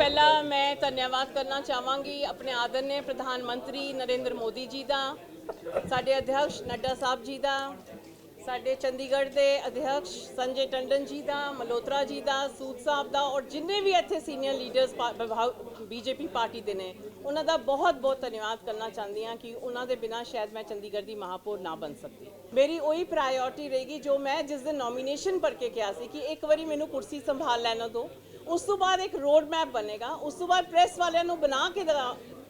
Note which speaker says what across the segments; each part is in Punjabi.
Speaker 1: ਪਹਿਲਾਂ ਮੈਂ ਧੰਨਵਾਦ ਕਰਨਾ ਚਾਹਾਂਗੀ ਆਪਣੇ ਆਦਰਨੇ ਪ੍ਰਧਾਨ ਮੰਤਰੀ ਨਰਿੰਦਰ ਮੋਦੀ ਜੀ ਦਾ, ਸਾਡੇ ਅਧਿਕਸ਼ ਨੱਡਾ ਸਾਹਿਬ ਜੀ ਦਾ ਸਾਡੇ ਚੰਡੀਗੜ੍ਹ ਦੇ ਅਧਿਕਸ਼ ਸੰਜੇ ਟੰਡਨ ਜੀ ਦਾ ਮਲੋਤਰਾ ਜੀ ਦਾ, ਸੂਦ ਸਾਹਿਬ ਦਾ ਔਰ ਜਿੰਨੇ ਵੀ ਇੱਥੇ ਸੀਨੀਅਰ ਲੀਡਰਸ ਬੀਜੇਪੀ ਪਾਰਟੀ ਦੇ ਨੇ, ਉਹਨਾਂ ਦਾ ਬਹੁਤ ਬਹੁਤ ਧੰਨਵਾਦ ਕਰਨਾ ਚਾਹੁੰਦੀ ਹਾਂ ਕਿ ਉਹਨਾਂ ਦੇ ਬਿਨਾਂ ਸ਼ਾਇਦ ਮੈਂ ਚੰਡੀਗੜ੍ਹ ਦੀ ਮਹਾਪੌਰ ਨਾ ਬਣ ਸਕਦੀ। ਮੇਰੀ ਉਹੀ ਪ੍ਰਾਇੋਰਟੀ ਰਹੇਗੀ ਜੋ ਮੈਂ ਜਿਸ ਦਿਨ ਨੋਮੀਨੇਸ਼ਨ ਭਰ ਕੇ ਕਿਹਾ ਸੀ ਕਿ ਇੱਕ ਵਾਰੀ ਮੈਨੂੰ ਕੁਰਸੀ ਸੰਭਾਲ ਲੈਣਾ ਦਿਓ, ਉਸ ਤੋਂ ਬਾਅਦ ਇੱਕ ਰੋਡ ਮੈਪ ਬਣੇਗਾ, ਉਸ ਤੋਂ ਬਾਅਦ ਪ੍ਰੈਸ ਵਾਲਿਆਂ ਨੂੰ ਬਣਾ ਕੇ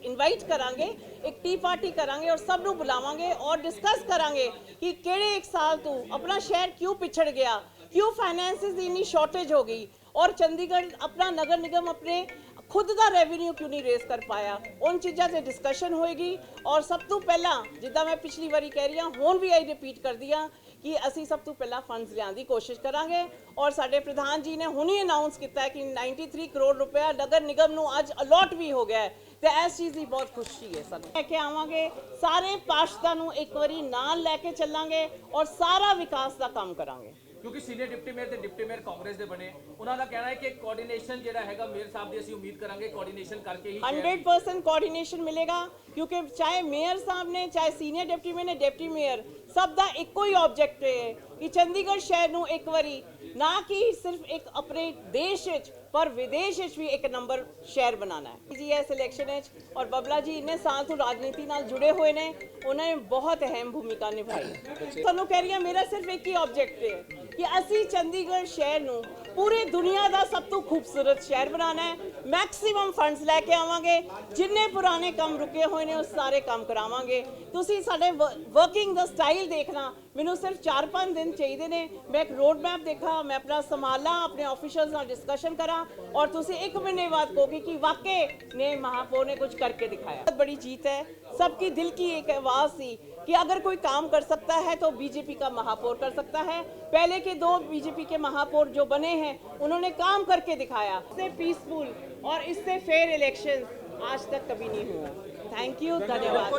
Speaker 1: ਇਨਵਾਈਟ ਕਰਾਂਗੇ ਇੱਕ ਟੀ ਪਾਰਟੀ ਕਰਾਂਗੇ ਔਰ ਸਭ ਨੂੰ ਬੁਲਾਵਾਂਗੇ ਔਰ ਡਿਸਕਸ ਕਰਾਂਗੇ ਕਿ ਕਿਹੜੇ ਇੱਕ ਸਾਲ ਤੋਂ ਆਪਣਾ ਸ਼ਹਿਰ ਕਿਉਂ ਪਿਛੜ ਗਿਆ ਕਿਉਂ ਫਾਈਨੈਂਸਿਸ ਦੀ ਇੰਨੀ ਸ਼ਾਰਟੇਜ ਹੋ ਗਈ ਔਰ ਚੰਡੀਗੜ੍ਹ ਆਪਣਾ ਨਗਰ ਨਿਗਮ ਆਪਣੇ ਖੁਦ ਦਾ ਰੈਵਨਿਊ ਕਿਉਂ ਨਹੀਂ ਰੇਜ਼ ਕਰ ਪਾਇਆ? ਉਹਨਾਂ ਚੀਜ਼ਾਂ ਤੇ ਡਿਸਕਸ਼ਨ ਹੋਏਗੀ। ਔਰ ਸਭ ਤੋਂ ਪਹਿਲਾਂ, ਜਿੱਦਾਂ ਮੈਂ ਪਿਛਲੀ ਵਾਰੀ ਕਹਿ ਰਹੀ ਹਾਂ, ਹੁਣ ਵੀ ਆਈ ਰਿਪੀਟ ਕਰਦੀ ਹਾਂ ਕਿ ਅਸੀਂ ਸਭ ਤੋਂ ਪਹਿਲਾਂ ਫੰਡਸ ਲਿਆਉਣ ਦੀ ਕੋਸ਼ਿਸ਼ ਕਰਾਂਗੇ। ਔਰ ਸਾਡੇ ਪ੍ਰਧਾਨ ਜੀ ਨੇ ਹੁਣੀ ਅਨਾਉਂਸ ਕੀਤਾ ਹੈ ਕਿ 93 ਕਰੋੜ ਰੁਪਇਆ ਨਗਰ ਨਿਗਮ ਨੂੰ ਅੱਜ ਅਲੋਟ ਵੀ ਹੋ ਗਿਆ ਹੈ। ਤੇ ਇਸ ਚੀਜ਼ ਦੀ ਬਹੁਤ ਖੁਸ਼ੀ ਹੈ ਸਾਨੂੰ। ਲੈ ਕੇ ਆਵਾਂਗੇ, ਸਾਰੇ ਪਾਰਸ਼ਦਾਂ ਨੂੰ ਇੱਕ ਵਾਰੀ ਨਾਲ ਲੈ ਕੇ ਚੱਲਾਂਗੇ ਔਰ ਸਾਰਾ ਵਿਕਾਸ ਦਾ ਕੰਮ ਕਰਾਂਗੇ।
Speaker 2: ਕਿਉਂਕਿ ਸੀਨੀਅਰ ਡਿਪਟੀ ਮੇਅਰ ਤੇ ਡਿਪਟੀ ਮੇਅਰ ਕਾਂਗਰਸ ਦੇ ਬਣੇ। ਉਹਨਾਂ ਦਾ ਕਹਿਣਾ ਹੈ ਕਿ ਕੋਆਰਡੀਨੇਸ਼ਨ ਜਿਹੜਾ ਹੈਗਾ ਮੇਅਰ ਸਾਹਿਬ ਦੀ ਅਸੀਂ ਉਮੀਦ ਕਰਾਂਗੇ ਕੋਆਰਡੀਨੇਸ਼ਨ ਕਰਕੇ ਹੀ
Speaker 1: 100% ਕੋਆਰਡੀਨੇਸ਼ਨ ਮਿਲੇਗਾ, ਕਿਉਂਕਿ ਚਾਹੇ ਮੇਅਰ ਸਾਹਿਬ ਨੇ, ਚਾਹੇ ਸੀਨੀਅਰ ਡਿਪਟੀ ਮੇਅਰ ਨੇ ਡਿਪਟੀ ਮੇਅਰ ਸਭ ਦਾ ਇੱਕੋ ਹੀ ਆਬਜੈਕਟ ਹੈ। ਕਿ ਚੰਡੀਗੜ੍ਹ ਸ਼ਹਿਰ ਨੂੰ ਇੱਕ ਵਾਰੀ ਨਾ ਕਿ ਸਿਰਫ ਇੱਕ ਆਪਣੇ ਦੇਸ਼ ਵਿੱਚ ਪਰ ਵਿਦੇਸ਼ ਵਿੱਚ ਵੀ ਇੱਕ ਨੰਬਰ ਸ਼ਹਿਰ ਬਣਾਉਣਾ ਹੈ। ਜੀ ਇਸ ਇਲੈਕਸ਼ਨ ਵਿੱਚ ਔਰ ਬਬਲਾ ਜੀ ਇੰਨੇ ਸਾਲ ਤੋਂ ਰਾਜਨੀਤੀ ਨਾਲ ਜੁੜੇ ਹੋਏ ਨੇ ਉਹਨਾਂ ਨੇ ਬਹੁਤ ਅਹਿਮ ਭੂਮਿਕਾ ਨਿਭਾਈ। ਤੁਹਾਨੂੰ ਕਹਿ ਰਹੀ ਹਾਂ ਮੇਰਾ ਸਿਰਫ ਇੱਕ ਹੀ ਆਬਜੈਕਟ ਹੈ ਕਿ ਅਸੀਂ ਚੰਡੀਗੜ੍ਹ ਸ਼ਹਿਰ ਨੂੰ ਪੂਰੀ ਦੁਨੀਆ ਦਾ ਸਭ ਤੋਂ ਖੂਬਸੂਰਤ ਸ਼ਹਿਰ ਬਣਾਉਣਾ ਹੈ ਮੈਕਸਿਮਮ ਫੰਡਸ ਲੈ ਕੇ ਆਵਾਂਗੇ ਜਿੰਨੇ ਪੁਰਾਣੇ ਕੰਮ ਰੁਕੇ ਹੋਏ ਨੇ ਉਹ ਸਾਰੇ ਕੰਮ ਕਰਾਵਾਂਗੇ ਤੁਸੀਂ ਸਾਡੇ ਵਰਕਿੰਗ ਦਾ ਸਟਾਈਲ ਦੇਖਣਾ ਮੈਨੂੰ ਸਿਰਫ 4-5 ਦਿਨ ਚਾਹੀਦੇ ਨੇ ਮੈਂ ਇੱਕ ਰੋਡ ਮੈਪ ਦੇਖਾਂ ਮੈਂ ਆਪਣਾ ਸੰਭਾਲਾਂ ਆਪਣੇ ਆਫੀਸ਼ੀਅਲਸ ਨਾਲ ਡਿਸਕਸ਼ਨ ਕਰਾਂ ਔਰ ਤੁਸੀਂ ਇੱਕ ਮਹੀਨੇ ਬਾਅਦ ਕਹੋਗੇ ਕਿ ਵਾਕਈ ਨੇ महापौर ने कुछ करके दिखाया बहुत बड़ी जीत है सबकी दिल की एक आवाज थी कि अगर कोई काम कर सकता है तो बीजेपी का महापौर कर सकता है पहले के दो बीजेपी के महापौर जो बने हैं उन्होंने काम करके दिखाया इससे पीसफुल और इससे फेयर इलेक्शन आज तक कभी नहीं हुआ थैंक यू धन्यवाद